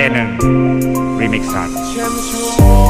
J1 Remix Time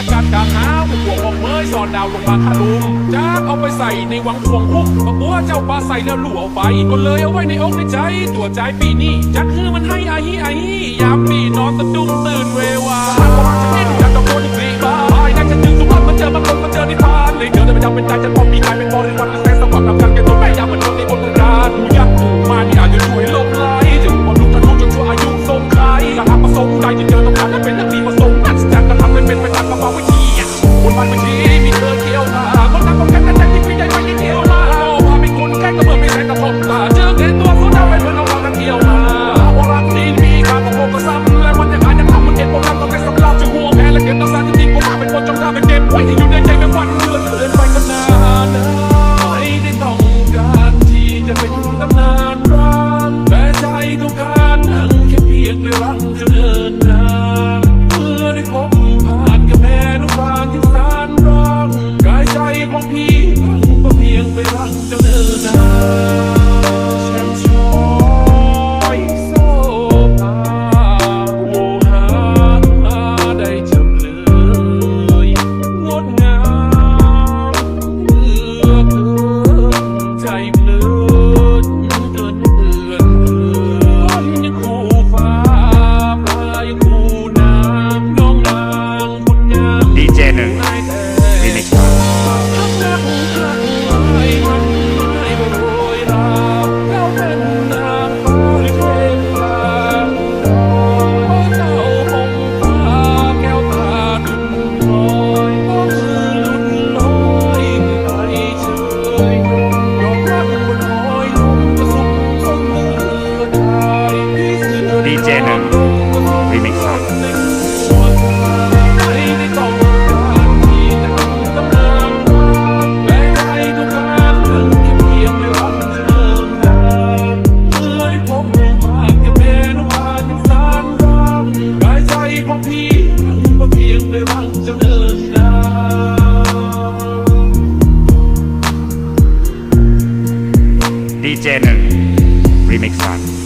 นัการกางเท้าเป็ห่วงของเมยสอนดาวลงมาทะลุจ้กเอาไปใส่ในวังห่วงหุ้มปะปัวเจ้าปลาใส่แล้วลู่เอาไฟก็เลยเอาไว้ในอกในใจ ตัวใจปีนี้จักคือมันให้อาฮีอาฮียามปีนอนสะดุ้งตื่นเววาจะดิ้นจะตะโกน channel. Remix 1.